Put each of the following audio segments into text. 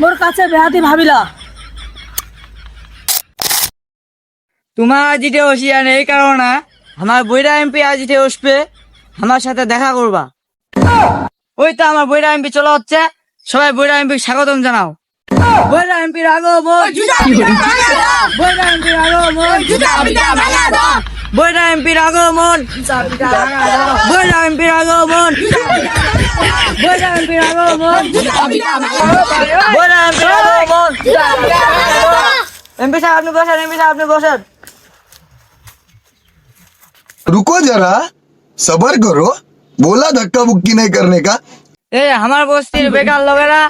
মোর কাছে বেহাতি ভাবিলা। তোমার আজিতে ওসিয়ান এই কারণে আমার বইরা এমপি আজিতে আসবে আমার সাথে দেখা করবা। ওই তো আমার বইরা এমপি চলে হচ্ছে সবাই বইরা এমপি স্বাগতম জানাও। বইরা এমপির আগমন। বইরা এমপির আগমন। বইরা এমপির আগমন। বইরা এমপির আগমন। বইরা এমপির আগমন বইরা এমপির আগমন এমপি সাহেব আপনি বসেন এমপি সাহেব আপনি বসেন रुको जरा सबर करो बोला धक्का बुक्की नहीं करने का এই আমার বস্তির বেকার লোকেরা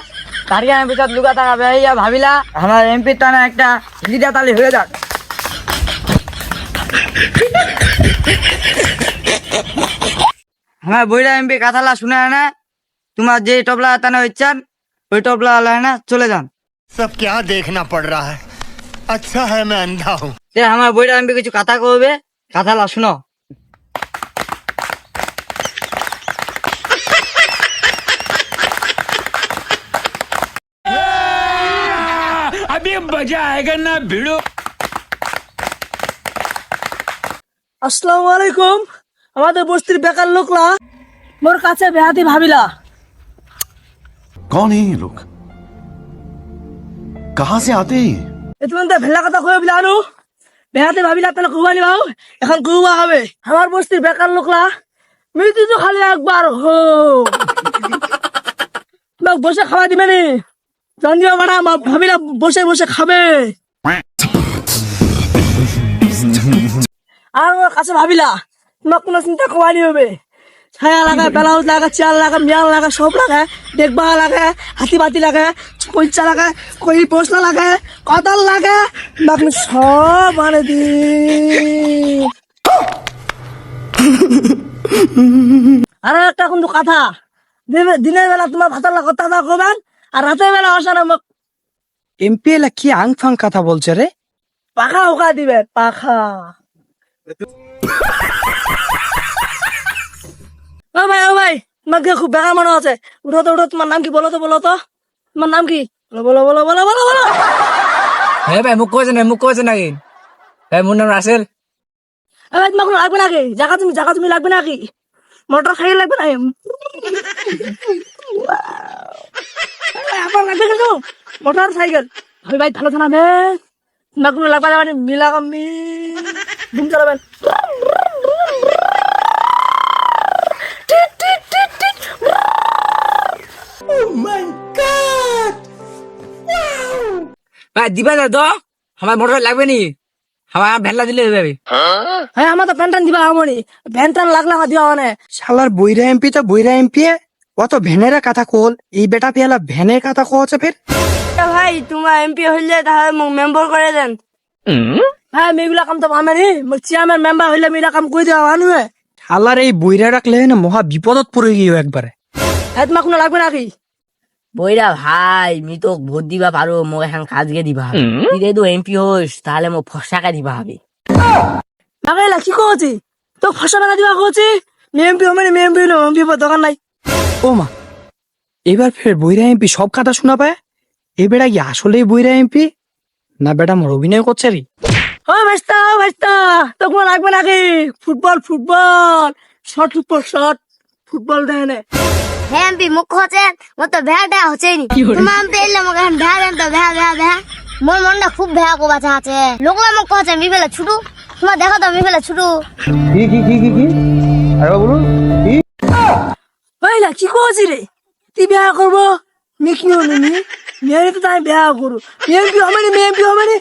তারিয়া এমপি সাথে লুকা টাকা বেরিয়া ভাবিলা আমার এমপির টানা একটা লিডা তালি হয়ে যাক আমার বইরা এমপি কথালা শুনে না তোমার যে টপলা টানা ইচ্ছান ওই টপলা না চলে যান सब क्या देखना पड़ रहा है अच्छा है मैं अंधा हूँ এ আমার বইরা এমপি কিছু কথা কবে কথালা শুনো আসসালামু আলাইকুম আমাদের বস্তির বেকার লোকলা মোর কাছে বেহাতি ভাবিলা कौन है ये लोग कहाँ से आते हैं ये? এ তুমি তো ভেলা কথা কয়ে বিলা আনু বেহাতি ভাবিলা তাহলে কুবা নিবাও এখন কুবা হবে আমার বস্তির বেকার লোকলা মৃত্যু তো খালি একবার হো তোমাক বসে খাওয়া দিবে নি জানিও মারা ভাবিলা বসে বসে খাবে আর ওর কাছে ভাবিলা তোমার কোনো চিন্তা কমানি হবে ছায়া লাগায় ব্লাউজ লাগায় চেয়ার লাগায় মিয়াল লাগায় সব লাগায় দেখবা লাগায় হাতি বাতি লাগায় পয়সা লাগায় কই পশলা লাগায় কদল লাগায় বাকি সব মানে দি। আর একটা কিন্তু কথা। দিনের বেলা তোমার ভাতার লাগা কথা কবেন আর রাতের বেলা আসার এমপি এলা কি আং ফাং কথা বলছে রে? পাখা উকা দিবে পাখা। ও ভাই ও ভাই তোমাকে খুব বেকার মনে আছে। উঠো তো উঠো তোমার নাম কি বলো তো বলো তো তোমার নাম কি? বলো বলো বলো বলো বলো হ্যাঁ ভাই মুখ কয়েছে না মুখ কয়েছে নাকি? ভাই মোর নাম রাসেল এ ভাই তোমার লাগবে নাকি? জায়গা তুমি জায়গা তুমি লাগবে নাকি? মোটর সাইকেল লাগবে না আপনার লাগবে কিন্তু। মোটর সাইকেল ভাই ভাই ভালো থানাবে তোমার কোনো লাগবে না মিলা কামি ঘুম চালাবেন ভাই দিবা না তো। আমার মোটর লাগবে নি। আমার ভেলা দিলে হয়ে যাবে। হ্যাঁ আমার তো প্যান্ট দিবা আমনি প্যান্ট লাগলে আমার দিবা মানে। শালার বইরা এমপি তো বইরা এমপি অত ভ্যানের কথা কোল। এই বেটা পেলা ভ্যানের কথা কোছে ফের। ভাই তোমার এমপি হইলে তাহলে মোক মেম্বার করে দেন। হ্যাঁ মেয়েগুলা কাম তো মোক চেয়ারম্যান মেম্বার হইলে মেয়েরা কাম করে দেওয়া মানুহে শালার এই বইরা রাখলে না মহা বিপদত পড়ে গিয়ে একবারে। হ্যাঁ তোমার কোনো লাগবে নাকি? বইরা ভাই মি তো ভোট দিবা পারো মোক এখন কাজকে দিবা। তুই যদি এমপি হোস তাহলে মোক ফসাকা দিবা হবে লাগাইলা কি কহছি তো ফসা টাকা দিবা কহছি মেএমপি মানে মেএমপি হইল এমপি দোকান নাই। ও মা এবার ফের বইরা এমপি সব কথা শোনা পায়? এ বেটা কি আসলেই বইরা এমপি? না বেটা মোর অভিনয় করছে রে ও ভাইস্তা ও ভাইস্তা তো কোনো লাগবে নাকি? Football football. Short football short football দেয় হ্যাঁ এমপি মুখ হচ্ছে মোর তো ভেয়া দেয়া হচ্ছে নি তোমার এমপি এলে মোক এখন ভেয়া তো ভেয়া ভেয়া ভেয়া মোর মনটা খুব ভেয়া কোবাচা আছে। লোকলা মোক কহছে আমি ফেলে ছুটু। তোমার দেখো তো আমি ফেলে ছুটু। ভাইলা কি কহছি রে? তুই বিয়া করব? নি কি হলো নি? মেয়ে তো তাই বিয়া করু। হবে নি? মেএমপি হবে নি?